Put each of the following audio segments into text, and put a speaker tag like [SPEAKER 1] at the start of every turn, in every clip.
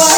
[SPEAKER 1] బాయి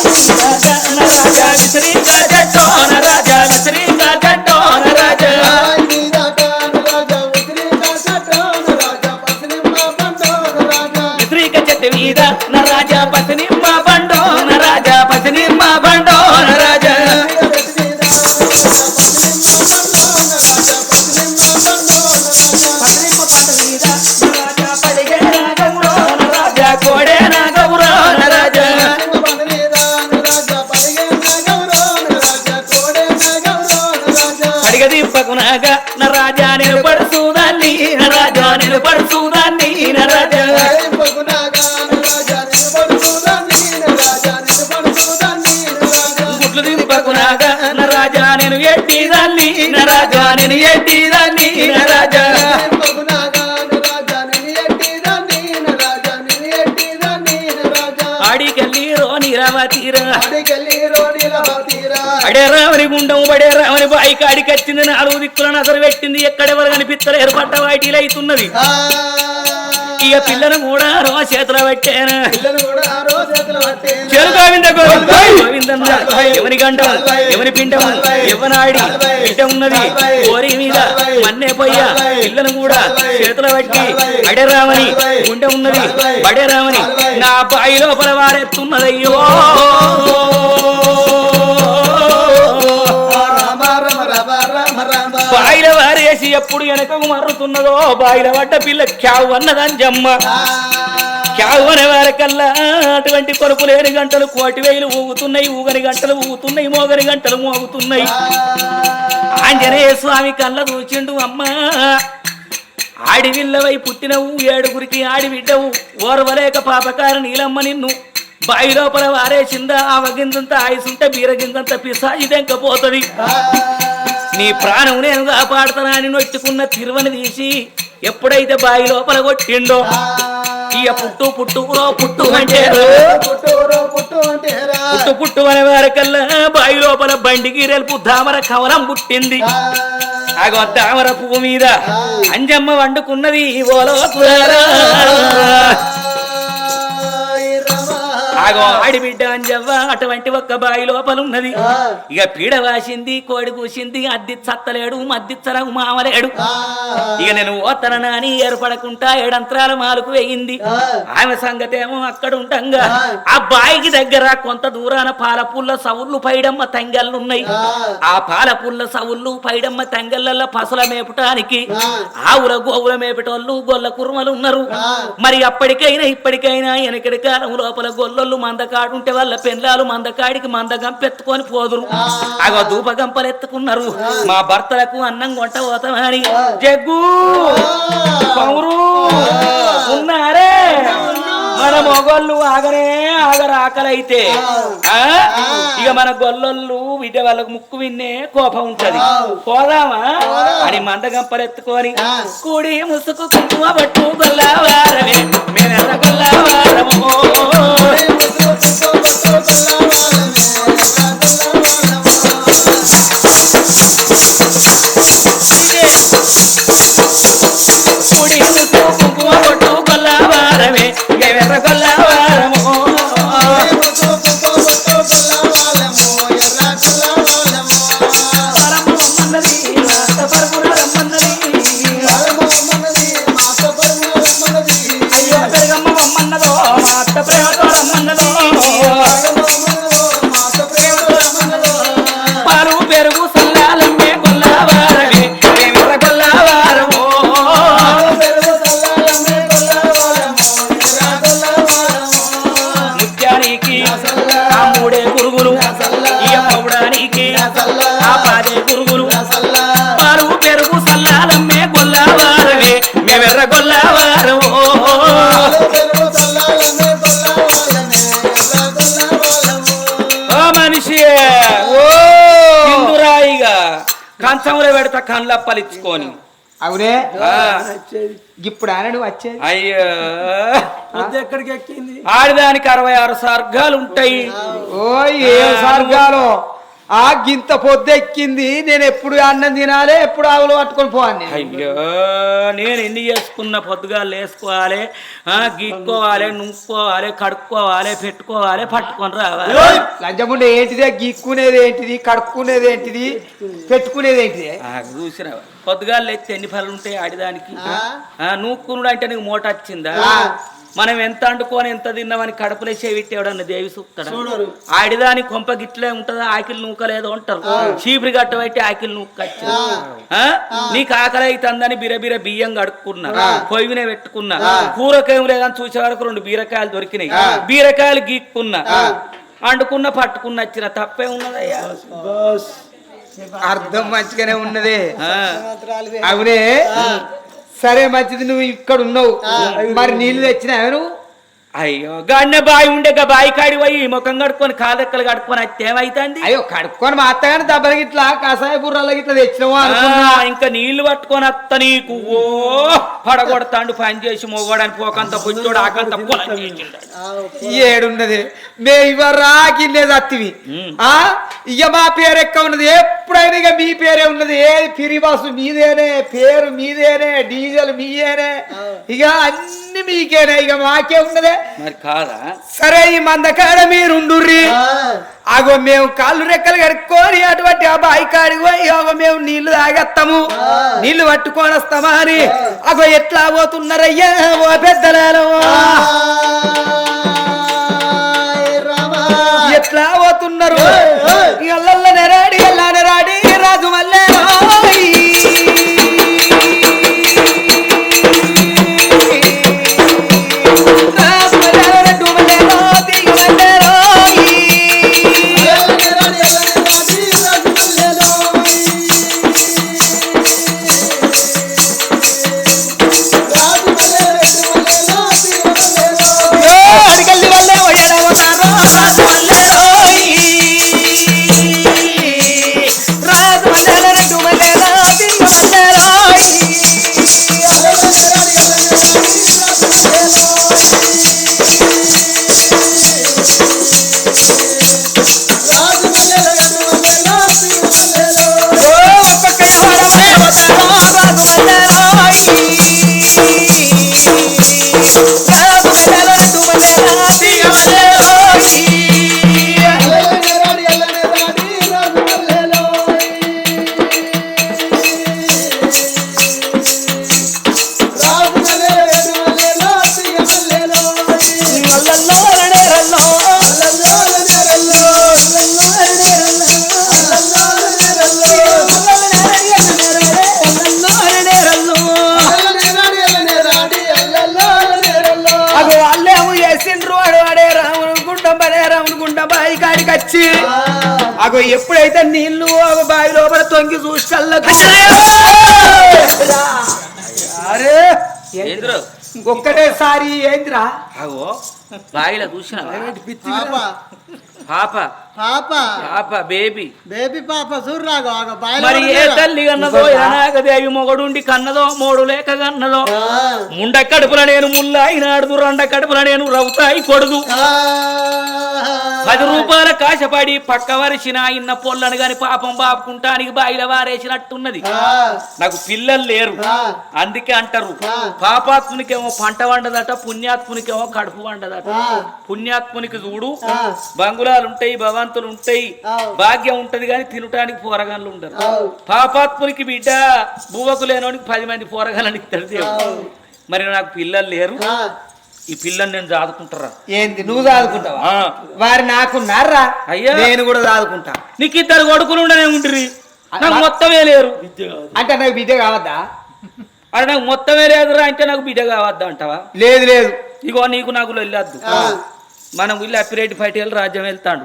[SPEAKER 1] అడే రావని గుండం పడే రావని బాయి కాడికి వచ్చింది నాలుగు దిక్కుల నసరు పెట్టింది ఎక్కడెవరు కనిపిస్తలేరు. పట్ట వాటిలు అవుతున్నది ఇక పిల్లను కూడా రో చేతులు పెట్టాను. చెరు గోవింద గోవింద గోవిందన్న ఎవరి గంటం? ఎవరి పిండం? ఎవనాడి? బిడ్డ ఉన్నది. కోరి మీద మన్నే పొయ్య. పిల్లను కూడా చేతులు పట్టి అడేరామని గుండె ఉన్నది. పడేరామని నా బాయి లోపల వారెత్తున్నదయ్యో. వారేసి ఎప్పుడు వెనకకు మర్రుతున్నదో బాయిల పడ్డ పిల్ల క్యావు అన్నదంజమ్మ క్యావు అనే వారికల్లా అటువంటి కొరుపు లేని గంటలు కోటి వేలు ఊగుతున్నాయి ఊగని గంటలు ఊగుతున్నాయి మోగని గంటలు మోగుతున్నాయి. ఆంజనేయ స్వామి కళ్ళ దూచిండు అమ్మా. ఆడివిల్లవై పుట్టినవు ఏడుగురికి ఆడిబిడ్డవు ఓర్వలేక పాపకార నీలమ్మ నిన్ను. బాయి లోపల వారేసిందా ఆ వగిందంత ఆయుసుంటే బీరగిందంత పిసాజి దెంకపోతుంది నీ ప్రాణం నేను కాపాడుతానా అని నొచ్చుకున్న తిరువని తీసి ఎప్పుడైతే బావి లోపల కొట్టిండో ఇక పుట్టు పుట్టుకురో పుట్టు అంటే పుట్టు పుట్టు అనే వారికల్లా బావి లోపల బండికి రెల్పు దామర కవలం పుట్టింది. అగో దామర పువ్వు మీద అంజమ్మ వండుకున్నది ఓలో ఆగో. ఆడిబిడ్డ అంజవ్వ అటువంటి ఒక్క బాయి లోపలున్నది. ఇక పీడ వాసింది కోడి కూసింది అద్ది చత్తలేడు మద్దిచ్చరకు మామలేడు. ఇక నేను ఓతన నాని ఏర్పడకుండా ఏడంత్రాల మాలకు వేయింది. ఆమె సంగతేమో అక్కడ ఉండంగా. ఆ. బాయికి దగ్గర కొంత దూరాన పాల పుల్ల సవుళ్ళు పైడమ్మ తంగళ్ళున్నాయి. ఆ. పాల పుల్ల సవుళ్ళు పైడమ్మ తంగళ్ళ పసల మేపటానికి ఆవుల గోవుల మేపటోళ్ళు గొల్ల కుర్మలు ఉన్నారు మరి అప్పటికైనా ఇప్పటికైనా వెనకటి కాలం లోపల గొల్లొళ్ళు మందకాడుంటే వాళ్ళ పెండ్లాలు మందకాడికి మందగం పెట్టుకొని పోదురు. అగో ధూపగంపలు ఎత్తుకున్నారు. మా భర్తలకు అన్నం కొంట పోతామని. జగ్గు! ఉన్నారే! మన మొగోళ్ళు ఆగనే ఆగర ఆకలైతే. ఆ? ఇక మన గొల్లొళ్ళు విట వాళ్ళకు ముక్కు విన్నే కోపం ఉంటది. పోదామా? అని మందగంపలెత్తుకొని కూడి ముసుకు కుంకుమ పట్టు గొల్లవారమే. మేమెల్ల గొల్లవారము. కూడి కంచంలో పెడతా కళ్ళప్పలిచ్చుకొని
[SPEAKER 2] అవునే?
[SPEAKER 1] ఆ,
[SPEAKER 2] ఇప్పుడు ఆయన నువ్వు వచ్చేది?
[SPEAKER 1] అయ్యో.
[SPEAKER 3] ఎక్కడికి ఎక్కింది
[SPEAKER 1] ఆడదానికి అరవై ఆరు సర్గాలు ఉంటాయి
[SPEAKER 2] ఓ ఏ స్వర్గాలో ఆ గింత పొద్దు ఎక్కింది నేను ఎప్పుడు అన్నం తినాలి ఎప్పుడు ఆవులు పట్టుకొని పోవాలి.
[SPEAKER 1] అయ్యో నేను ఎన్ని చేసుకున్న పొద్దుగా లేసుకోవాలి ఆ, గీక్కోవాలి నువ్వుకోవాలి కడుక్కోవాలి పెట్టుకోవాలి పట్టుకొని రావాలి.
[SPEAKER 2] లంచముండే ఏంటిదే? గీక్కునేది ఏంటిది? కడుక్కునేది ఏంటిది? పెట్టుకునేది ఏంటిది?
[SPEAKER 1] ఆ, చూసినావా పొద్దుగా లేస్తే ఎన్ని పనులు ఉంటాయి ఆడిదానికి? ఆ, నూక్కునుడు అంటే నీకు మూట వచ్చిందా మనం ఎంత అండుకొని ఎంత తిన్నామని కడుపులో చేవిట్టి ఎవడన్నా దేవి సూక్తాడు? ఆడిదాని కొంప గిట్లే ఉంటదా? ఆకిలి నూకలేదు అంటారు. చీపురి గట్ట పెట్టి ఆకిలి నూకచ్చు నీకు ఆకలి అవుతుందని బిరబిర బియ్యం కడుక్కున్నా. మీద పెట్టుకున్నా. కూరకేం లేదని చూసే వరకు రెండు బీరకాయలు దొరికినాయి. బీరకాయలు గీక్కున్నా. అండుకున్న పట్టుకున్న వచ్చిన తప్పే ఉన్నదయ్యా
[SPEAKER 2] అర్థం మంచిగానే ఉన్నది. అవునే. సరే మంచిది నువ్వు ఇక్కడ ఉన్నావు. మరి నీళ్ళు తెచ్చినావు నువ్వు?
[SPEAKER 1] అయ్యో గన్న బాయి ఉండే గా బాయి కాడి పోయి ముఖం కడుక్కొని కాదెక్కలు కడుక్కొని అది ఏమైతుంది?
[SPEAKER 2] అయ్యో కడుక్కొని మా అత్తగాని దెబ్బలు గిట్లా కషాయ బుర్రల గిట్లా తెచ్చినావు అనుకున్నా.
[SPEAKER 1] ఇంకా నీళ్ళు పట్టుకొని అత్త నీకు ఓ పడగొడతాండు పని చేసి మొగోడని పోకంత పుచ్చోడు ఆకంత.
[SPEAKER 2] ఏడున్నది. మే ఇవరా గిన్నె అత్తివి.
[SPEAKER 1] ఉమ్.
[SPEAKER 2] ఆ? ఇక మా పేరు ఎక్క ఉన్నది. ఎప్పుడైనా ఇక మీ పేరే ఉన్నది. ఏది పిరి బస్సు మీదేనే పేరు మీదేనే డీజిల్ మీయేనే. ఇక అన్ని మీకేనే. ఇక మాకే ఉన్నదే.
[SPEAKER 1] మరి కాదా?
[SPEAKER 2] సరే ఈ మందకాడ మీరుండుర్రి. అగో మేము కాళ్ళు రెక్కలు కడుక్కొని అటువంటి ఆ బాయి కాడికి పోయి అగో మేము నీళ్ళు తాగేస్తాము నీళ్ళు పట్టుకొని వస్తామా అని. అగో ఎట్లా పోతున్నారయ్యా ఓ పెద్దలాలో? ఎట్లా పోతున్నారు? ఇళ్ళల్ల పోయాడవతారో రాజు అగో ఎప్పుడైతే నీళ్ళు బావి లోపల తొంగి చూసి చల్లకు అరే!
[SPEAKER 1] ఏంద్రు?
[SPEAKER 2] ఒక్కటేసారి ఏందిరా?
[SPEAKER 1] అగో బాయిలో చూసినావా
[SPEAKER 3] పాప.
[SPEAKER 1] పాప.
[SPEAKER 3] పాప.
[SPEAKER 1] పాప బేబీ.
[SPEAKER 3] బేబీ పాప చూర్రాగో
[SPEAKER 1] మరి ఏ? తల్లి కన్నదో ఎనాగదేవి మొగడుండి కన్నదో మూడు లేక కన్నదో? ముండ కడుపుల నేను ముల్లాయి నాడుదు రెండ కడుపుల నేను రవుతాయి కొడుదు.
[SPEAKER 3] ఆ,
[SPEAKER 1] పది రూపాయల కాశపడి పక్క వరిసిన ఇన్న పొల్లను గాని పాపం బాపుకుంటానికి బాయిల వారేసినట్టున్నది నాకు పిల్లలు లేరు. అందుకే అంటారు. పాపాత్మునికేమో పంట వండదట పుణ్యాత్మునికేమో కడుపు వండదట. పుణ్యాత్మునికి చూడు. బంగుళాలు ఉంటాయి భవంతులు ఉంటాయి. భాగ్యం ఉంటది కానీ తినటానికి పోరగాన్లు ఉండరు. పాపాత్మునికి బిడ్డ బువ్వకు లేనోనికి పది మంది పోరగాలని ఇస్తాడు. మరి నాకు పిల్లలు లేరు ఈ పిల్లని నేను చాదుకుంటారా
[SPEAKER 2] ఏంది నువ్వు చదువుకుంటావా
[SPEAKER 1] ఆ.
[SPEAKER 2] వారు నాకున్నారా?
[SPEAKER 1] అయ్యా.
[SPEAKER 2] నేను కూడా చదువుకుంటా
[SPEAKER 1] నీకు ఇద్దరు కొడుకులు ఉండనే ఉండ్రి. నాకు మొత్తమే లేరు
[SPEAKER 2] అంటే నాకు బిడ్డ కావద్దా?
[SPEAKER 1] అరే నాకు మొత్తమే లేదురా అంటే నాకు బిడ్డ కావద్దా అంటావా?
[SPEAKER 2] లేదు లేదు.
[SPEAKER 1] ఇగో నీకు నాకు వెళ్ళొద్దు
[SPEAKER 3] ఆ.
[SPEAKER 1] మనం వీళ్ళు అప్పిరేటి పటేల్ రాజ్యం వెళ్తాడు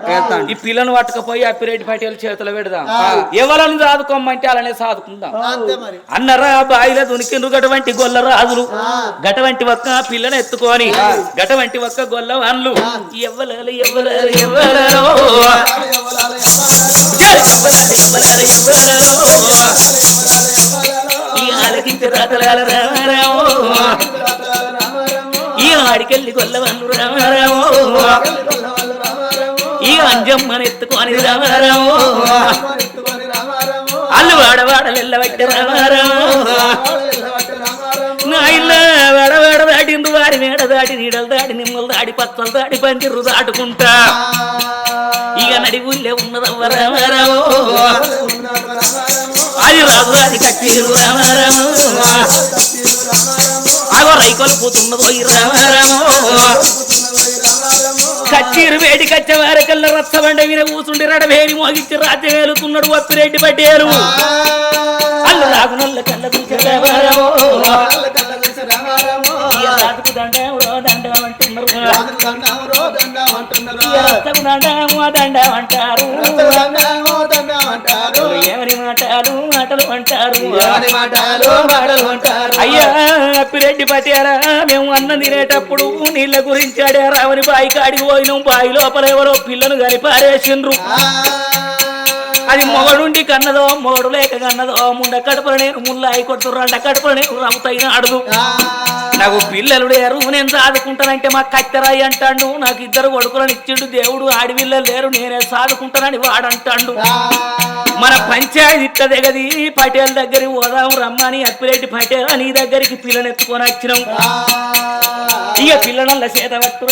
[SPEAKER 1] ఈ పిల్లను పట్టుకపోయి అప్పిరేటి పటేల్ చేతులు పెడదాం ఎవరని సాదుకోమంటే అలానే సాదుకుందాం అన్నరా బాయిల దునికిండ్రు గటువంటి గొల్ల రాజులు గటువంటి ఒక్క పిల్లను ఎత్తుకొని గటువంటి ఒక్క గొల్ల వాళ్ళు ఎవ్వలాలు ఎవ్వలాలు ఎవ్వలాలో ఈ ఆడికెళ్ళి గొల్లవల్లు రామారావు. ఈ అంజమ్మని ఎత్తుకొని రామారావు. అల్లు వాడవాడలెల్లబట్టి రామారావు. నా ఇల్ల వాడవాడ దాటిండు వారి మేడ దాటి నీడలు దాటి నిమ్మలు దాడి పచ్చలు దాడి పందిర్రు దాటుకుంటా. ఇక నడి ఊళ్ళే ఉన్నదవ్వ రామారావు. అది రాదు అది కట్టి రామారావు. అగో రైకోలు పోతున్నదో ఈ రామారామో కచ్చీరు వేడి కచ్చే వారకల్లా రచ్చబండ విన కూసుండి రడవేని మోగించి రాజ్యం వేలుతున్నాడు వప్పిరెడ్డి పట్టేరు అల్లు రాగునల్ల కళ్ళ చూసే రామారావు ఇక అంటారు. దండం ఇక రచ్చకు దండము దండం అంటారు? ఎవరి మాటలు మాటలు అంటారు? అయ్యా అప్పిరెడ్డి పట్టారా మేము అన్నం తినేటప్పుడు నీళ్ళ గురించి అడారా అని బాయి కాడికి పోయినాం. బాయి లోపల ఎవరో పిల్లను కని పారేసిండ్రు అది మొగడుండి కన్నదో మొగడు లేక కన్నదో ముండ కడుపుల నేను ముల్లాయి కొడుతుర్రంట కడుపుల నేను రౌతైన అడుగు. నాకు పిల్లలు లేరు నేను సాదుకుంటానంటే మా కత్తెరాయి అంటాడు. నాకు ఇద్దరు కొడుకులను ఇచ్చిండు దేవుడు ఆడిపిల్లలు లేరు నేనే సాదుకుంటానని వాడంటాడు. మన పంచాయతీ ఇట్ల దగ్గది పటేల్ దగ్గరికి పోదాం రమ్మని అప్పిరెడ్డి పటేల్ నీ దగ్గరికి పిల్లని ఎత్తుకొని వచ్చినాం. ఇక పిల్లనల్ల చేత పట్టు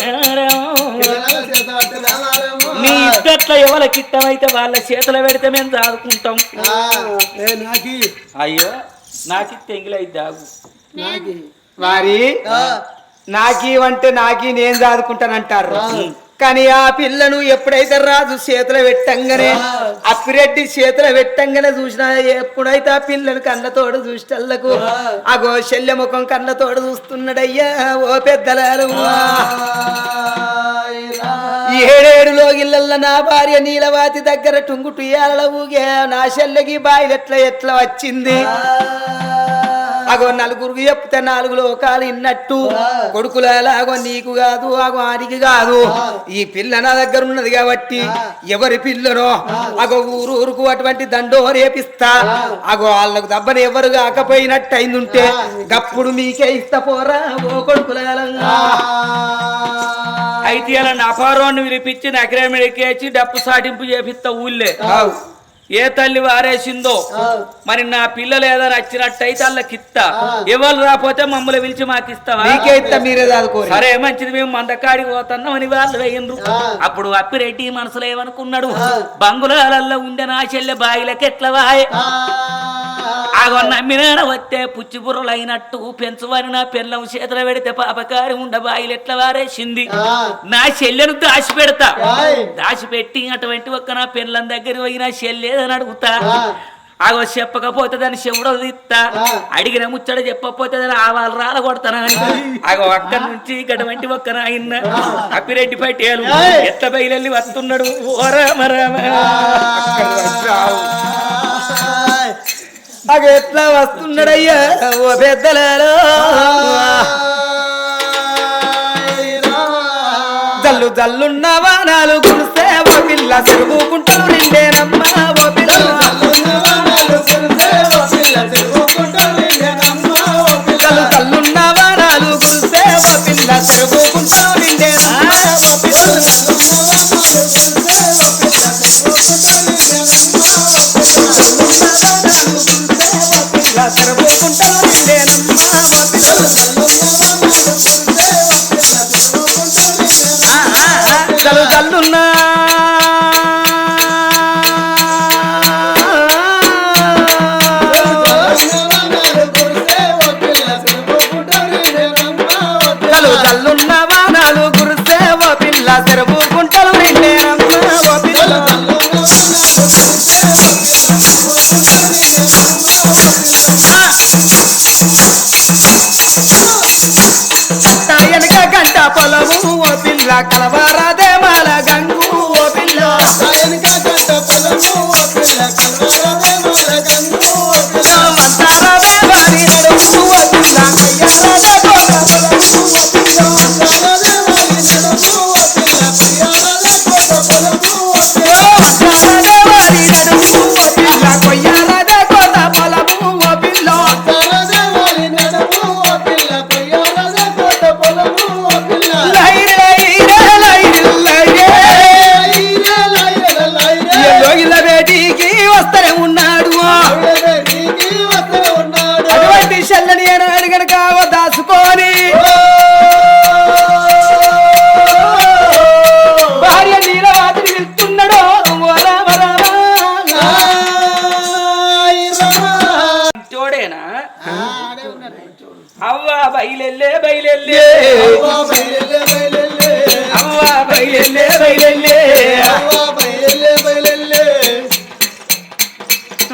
[SPEAKER 1] నీ ఇద్దట్ల ఎవరికి ఇష్టమైతే వాళ్ళ చేతులు పెడితే మేము దాదుకుంటాం అయ్యో నాకు తెంగిలైద్ది ఆగు
[SPEAKER 2] వారి నాకీవంటే నాకి నేను చదువుకుంటానంటారు కానీ ఆ పిల్లను ఎప్పుడైతే రాజు చేతులు పెట్టంగానే అప్పిరెడ్డి చేతులు పెట్టంగానే చూసినా ఎప్పుడైతే ఆ పిల్లను కళ్ళతోడు చూసేటల్లకు అగో శల్య ముఖం కళ్ళతోడు చూస్తున్నాడయ్యా ఓ పెద్దలారు. ఏడేడు లోగిళ్ళల్ల నా భార్య నీలవాతి దగ్గర టుంగు టుయ్యాల ఊగే నా శల్యకి బాయిలెట్ల ఎట్లా వచ్చింది? అగో నలుగురికి చెప్తే నాలుగు లోకాలు ఇన్నట్టు. కొడుకులాగో నీకు కాదు అగో ఆడికి కాదు. ఈ పిల్ల నా దగ్గర ఉన్నది కాబట్టి ఎవరి పిల్లనో అగో ఊరు ఊరుకు అటువంటి దండో రేపిస్తా. అగో వాళ్ళకు దబ్బని ఎవరు కాకపోయినట్టు అయిందుంటే గప్పుడు మీకే ఇస్తా పోరా ఓ కొడుకులాలంగా
[SPEAKER 1] అయితే అలా నపారోని విలిపించి నగరమిడికేసి డప్పు సాటింపు చేపిస్తా ఊళ్ళే. ఏ తల్లి వారేసిందో? మరి నా పిల్లలు ఏదైనా వచ్చినట్టయితే వాళ్ళకి ఇస్తా ఎవరు రాకపోతే మమ్మల్ని పిలిచి మాకు ఇస్తావా? సరే మంచిది మేము మందకాడికి పోతున్నాం అని వాళ్ళు వేయండ్రు. అప్పుడు అప్పిరెడ్డి మనసులో ఏమనుకున్నాడు? బంగుళాలలో ఉండే నా చెల్లె బాయిలకి ఎట్లా వాయే ఆగో నమ్మినాడ వస్తే పుచ్చి బుర్రలు అయినట్టు పెంచువని నా పిల్లం చేతులు పెడితే పాపకారి ఉండ బాయిలు ఎట్లా వారేసింది? నా చెల్లెను దాచి పెడతా. దాచిపెట్టి అటువంటి ఒక్క నా పిల్లం దగ్గర పోయి నా చెల్లేదని అడుగుతా. ఆగో చెప్పకపోతే దాన్ని చెవుడో తీస్తా అడిగిన ముచ్చట చెప్పకపోతే దాన్ని ఆవాలు రాల కొడతానని ఆగో అక్కడి నుంచి గడవంటి ఒక్క నాయన్న అప్పిరెడ్డి పట్టేలు ఎట్ల బయలెళ్ళి వస్తున్నాడు? ఓ రామ రామ.
[SPEAKER 2] అగ ఎట్లా వస్తున్నాడయ్యా? ఓ పెద్దలలో. జల్లు జల్లున్న వానాలు కురిస్తే ఓ పిల్ల చెరుపుకుంటారు నిండేనమ్మా ఓ పిల్ల. జల్లు వానాలు కురిస్తే ఓ పిల్ల చెరుపుకుంటారు నిండేనమ్మా ఓ పిల్ల. పిల్ల చెరుపుకుంటారు నిండేనమ్మా మా పిల్ల వెనక గంట పొలము ఓ పిల్ల కలవరాదే.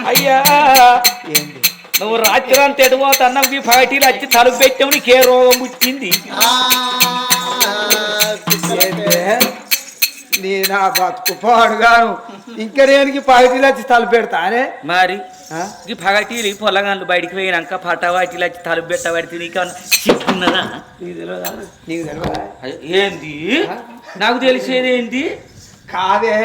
[SPEAKER 2] అయ్యా రాత్రి అంత
[SPEAKER 1] ఎడిపోతున్నా ఈ పార్టీలు వచ్చి తలుపు పెట్టావు కే రోగం పుట్టింది?
[SPEAKER 2] నేను ఆ బతుకు పాడుగాను. ఇంకా నేనికి పైటీలు వచ్చి తలుపు పెడతానే
[SPEAKER 1] మరి? ఈ పగటీలు పొలగాన్లు బయటికి పోయినాక పటవాటీలు వచ్చి తలుపు పెట్టబడితే నీకు
[SPEAKER 2] నీకు తెలియదా
[SPEAKER 1] ఏంది? నాకు తెలిసేది ఏంది?
[SPEAKER 2] కాదే.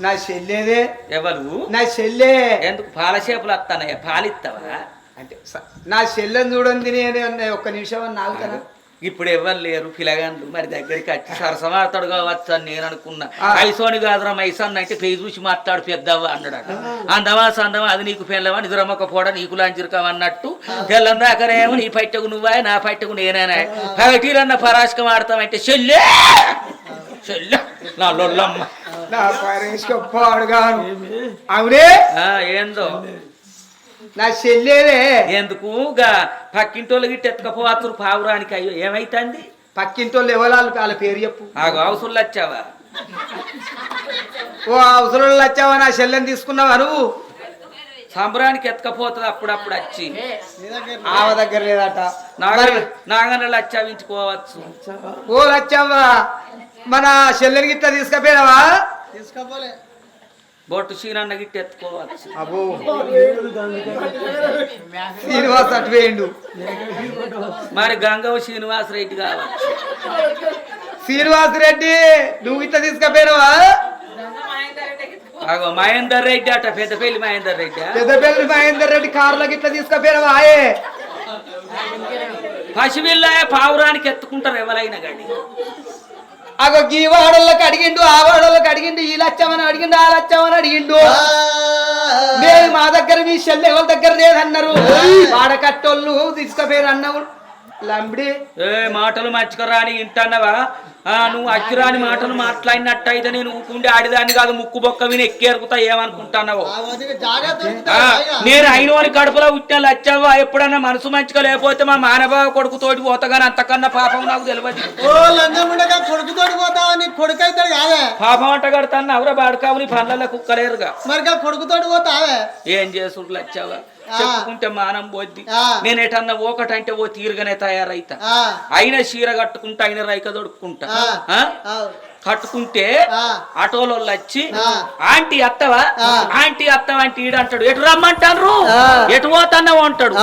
[SPEAKER 2] నా చెల్లేదే.
[SPEAKER 1] ఎవరు?
[SPEAKER 2] నా చెల్లె.
[SPEAKER 1] ఎందుకు? పాల చేపలు వస్తానయ్యా పాలిస్తావా
[SPEAKER 2] అంటే నా చెల్లెని చూడండి నేను ఒక్క నిమిషం అని నాగుతానా
[SPEAKER 1] ఇప్పుడు ఎవరు లేరు పిలగాండ్లు మరి దగ్గరికి వచ్చి సరసమాడతాడు కావచ్చు అని నేను అనుకున్నా. ఐసోని కాదురా మైసాన్ అంటే పేరు చూసి మాట్లాడు పెద్దవా అన్నాడట. అందమా సందమా అది నీకు పెళ్ళవా నిద్రమ్మక పోడ నీకు లాంచిరుకావు అన్నట్టు. తెల్లందాకనేమో నీ పట్టకు నువ్వా నా పట్టకు నేనేనా? పగటీలన్న పరాశకం ఆడతామంటే చెల్లె! చెల్లె! నా లొల్లమ్మ.
[SPEAKER 2] నా పరేష్ పాడుగాను. అవునే?
[SPEAKER 1] ఏందో?
[SPEAKER 2] నా చెల్లేదే
[SPEAKER 1] ఎందుకు గా పక్కింటోళ్ళు గిట్ట ఎత్తుకపోతురు పావురానికి. అయ్యో ఏమైతుంది?
[SPEAKER 2] పక్కింటోళ్ళు ఎవరాలు వాళ్ళ పేరు చెప్పు.
[SPEAKER 1] ఆగు అవసరం వచ్చావా?
[SPEAKER 2] ఓ అవసరం వచ్చావా? నా చెల్లెని తీసుకున్నావా నువ్వు?
[SPEAKER 1] సంబరానికి ఎత్తుకపోతుంది అప్పుడప్పుడు వచ్చి.
[SPEAKER 2] ఆవ దగ్గర లేదట.
[SPEAKER 1] నాగన నాగనలు వచ్చావించుకోవచ్చు
[SPEAKER 2] ఓ లచ్చవ్వా మన చెల్లెని గిట్ట తీసుకపోయినావా?
[SPEAKER 3] తీసుకోపోలే.
[SPEAKER 1] బొట్టు సీనన్న గిట్ట ఎత్తుకోవచ్చు
[SPEAKER 2] అబ్బో. శ్రీనివాస్ అటు వేయండు.
[SPEAKER 1] మరి గంగవ శ్రీనివాస్ రెడ్డి కావచ్చు.
[SPEAKER 2] శ్రీనివాస్ రెడ్డి నువ్వు ఇట్లా తీసుకపోయినావా?
[SPEAKER 1] ఆగో మహేందర్ రెడ్డి అట పెద్దపల్లి మహేందర్ రెడ్డి.
[SPEAKER 2] పెద్దపల్లి మహేందర్ రెడ్డి కార్లోకి ఇట్లా తీసుకపోయినావా? ఆయే
[SPEAKER 1] పావురానికి ఎత్తుకుంటారు ఎవరైనా కానీ.
[SPEAKER 2] అగో గీ వాడోళ్ళకి అడిగిండు ఆ వాడోళ్ళకి అడిగిండు ఈ లచ్చమని అడిగిండు ఆ లచ్చమని అడిగిండు. మేము మా దగ్గర మీ చెల్లె ఎవరి దగ్గర లేదన్నారు. వాడకట్టోళ్ళు తీసుకుపోయారు అన్నావు లంబడి.
[SPEAKER 1] ఏ మాటలు మర్చుకోరాని ఇంటన్నవా? ఆ నువ్వు అచ్చిరాని మాటలు మాట్లాడినట్టు అయితే నేను ఊకుండి ఆడిదాన్ని కాదు ముక్కు బొక్క విని ఎక్కేరుకుతా ఏమనుకుంటున్నావు? నేను అయినోని కడుపులో ఉట్టిన లచ్చావా ఎప్పుడన్నా మనసు మంచిగా లేకపోతే మా మానవ కొడుకు తోటి పోతగాని అంతకన్నా పాపం నాకు తెలియదు పాపం అంట కడతాను అవరా బాడకావు నీ పనులలో కుక్కలేరుగా.
[SPEAKER 3] మరిగా కొడుకుతోటి పోతావే?
[SPEAKER 1] ఏం చేసుడు లచ్చావా. చెప్పుకుంటే మానం పోద్ది. నేను ఎటన్నా ఒకటంటే ఓ తీరుగానే తయారైతా. అయిన చీర కట్టుకుంటా అయిన రైక?
[SPEAKER 3] ఆ,
[SPEAKER 1] కట్టుకుంటే. ఆటోలో వచ్చి. ఆంటీ అత్తవా. ఆంటీ అత్తవా అంటే ఈడంటాడు ఎటు రమ్మంటారు
[SPEAKER 3] ఆ.
[SPEAKER 1] ఎటు పోతున్నావు అంటాడు.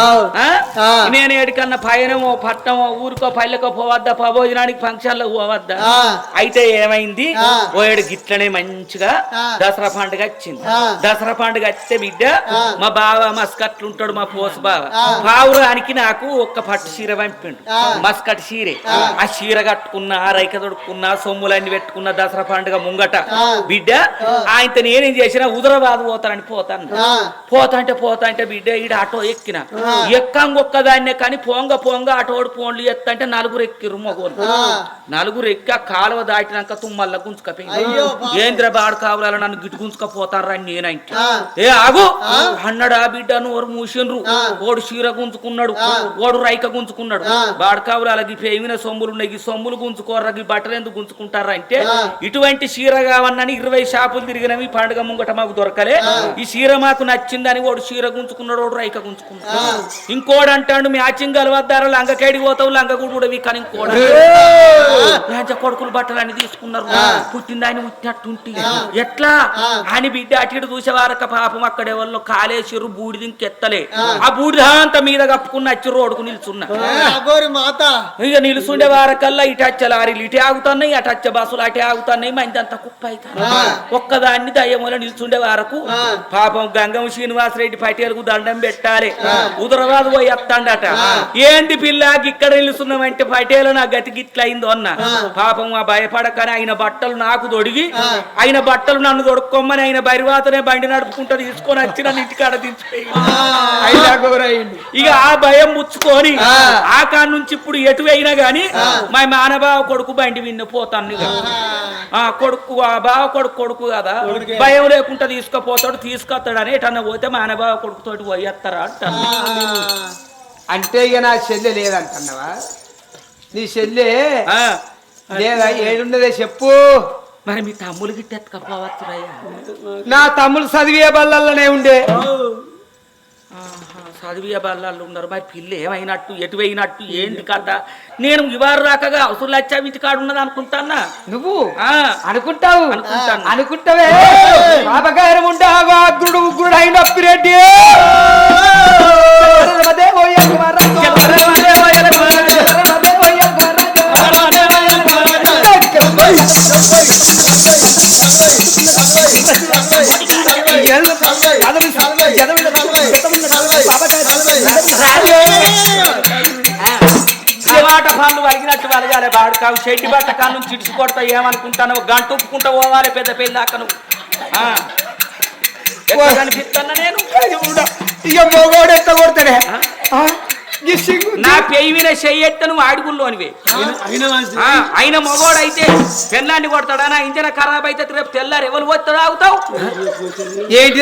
[SPEAKER 1] నేను ఎడికన్నా పయనమో పట్టణమో ఊరికో పల్లెకో పోవద్దా భోజనానికి ఫంక్షన్లో పోవద్దా. అయితే ఏమైంది ఏడు గిట్లనే మంచిగా. దసరా పండుగ వచ్చింది. దసరా పండుగ వస్తే బిడ్డ. మా బావ మస్కట్లు ఉంటాడు మా పోసు బావ. పావురానికి నాకు ఒక్క పట్టు చీర పంపిండు. మస్కట్ చీరే ఆ చీర కట్టుకున్నా రైక తొడుక్కున్నా సొమ్ములన్నీ పెట్టుకున్న దసరా పండుగ ముంగట. బిడ్డ ఆయనతో నేనేం చేసిన ఉదరబాద్ పోతానని పోతాను
[SPEAKER 3] ఆ.
[SPEAKER 1] పోతాంటే పోతాంటే బిడ్డ ఈడ ఆటో ఎక్కిన ఎక్కంగా ఒక్కదాన్నే కానీ పోంగ పోంగ ఆటోడు ఫోన్లు ఎత్తంటే నలుగురు ఎక్కిరు
[SPEAKER 3] ఆ.
[SPEAKER 1] నలుగురు ఎక్కి కాలువ దాటినాక తుమ్మల్ల గుంజుకపోయింది. ఏంద్ర బాడు కావాల నన్ను గిట్టు గుంజుకపోతారా అని నేనంటే. ఏ ఆగు అన్నాడు ఆ బిడ్డ నోరు మూసిండ్రు. ఓడు చీర గుంజుకున్నాడు. ఓడు రైక గుంజుకున్నాడు
[SPEAKER 3] ఆ.
[SPEAKER 1] బాడకావులు అలాగే పేమిన సొమ్ములు ఉన్నాయి సొమ్ములు గుంజుకోర్రా ఈ బట్టలు ఎందుకు గుంజుకుంటారా అంటే. ఇటువంటి చీర కావన్నని ఇరవై షాపులు తిరిగినవి పండుగ ముంగట మాకు దొరకలే. ఈ చీర మాకు నచ్చిందని వాడు చీర గుంజుకున్నాడు వాడు రైక గుంజుకున్నాడు. ఇంకోడు అంటాడు మ్యాచింగ్ కలవద్దారా లంగకేడి పోతావు లంగగూడు కూడా కానీ ఇంకోడు రాజ కొడుకులు బట్టలు అన్ని తీసుకున్నారు పుట్టింది ఆయన ఉట్టినట్టుంటి. ఎట్లా? అని బిడ్డ అటు ఇటు చూసేవారక పాపం అక్కడే వాళ్ళు కాలేసిరు బూడిది ఇంకెత్తలే. ఆ. బూడిద అంత మీద కప్పుకున్న వచ్చి రోడ్డుకు నిల్చున్నా. ఇక నిలుచుండే వారకల్లా ఇటు వచ్చే లారీలు ఇటే ఆగుతున్నాయి అటు వచ్చే బస్సులు అటే ఆగుతున్నాయి మంది అంతా కుప్ప అవుతారు ఒక్కదాన్ని దయ్యముల నిల్చుండే వరకు పాపం గంగం శ్రీనివాసరెడ్డి పటేలకు దండం పెట్టాలి. ఉదరరాదు పోయి ఎత్తాడట ఏంది పిల్ల ఇక్కడ నిలుస్తున్నామంటే పటేలు నా గతి గిట్లయిందో అన్న. పాపం ఆ భయపడకని ఆయన బట్టలు నాకు తొడిగి ఆయన బట్టలు నన్ను తొడుక్కోమని ఆయన బరివాతనే బండి నడుపుకుంటూ తీసుకొని వచ్చి నన్ను ఇంటికాడ దించిపోయి ఇక ఆ భయం ముచ్చుకొని ఆ. కాడ నుంచి ఇప్పుడు ఎటు అయినా గాని మా మానబావ కొడుకు బండి విన్న పోతాను. ఆ కొడుకు ఆ బావ కొడుకు కొడుకు కదా. భయం లేకుండా తీసుకుపోతాడు తీసుకొస్తాడు అని ఎటన్నా పోతే మానబావ కొడుకుతోటి పోయేస్తారా
[SPEAKER 2] అంటే ఇక నా చెల్లె లేదంటున్నావా? నీ చెల్లె లేదా ఏడున్నదే చెప్పు.
[SPEAKER 1] మరి మీ తమ్ములు గిట్ట ఎత్తుకపోవచ్చురయ్యా
[SPEAKER 2] నా తమ్ముడు చదివే బల్లల్లోనే ఉండే.
[SPEAKER 1] చదివే బల్లాళ్ళు ఉన్నారు. మరి పిల్ల ఏమైనట్టు ఎటు పోయినట్టు ఏంటి కథ? నేను ఇవారు రాకగా అవసరం లచ్చా ఇంటి కాడు ఉన్నది అనుకుంటానా?
[SPEAKER 2] నువ్వు?
[SPEAKER 1] ఆ,
[SPEAKER 2] అనుకుంటావు?
[SPEAKER 1] అనుకుంటాను.
[SPEAKER 2] అనుకుంటావే? పాపకారం ఉంటావా అగ్రుడు ఉగ్రుడు
[SPEAKER 1] బాడుకావు చెడ్డి బట్ట కాను చిడుచు కొడతా ఏమనుకుంటాను గంట ఉప్పుకుంటా పోవాలి పెద్ద పెళ్ళి దాకా నువ్వు. నేను?
[SPEAKER 2] ఇక మొగోడు సిగ్గు
[SPEAKER 1] నా పెయి మీద చెయ్యెత్త నువ్వు అడుగుల్లోనివే. ఆయన మగోడైతే పెళ్ళాన్ని కొడతాడా? నా ఇంజన ఖరాబ్ అయితే రేపు తెల్లారు ఎవరు పోతాడు ఆగుతావు
[SPEAKER 2] ఏంటి?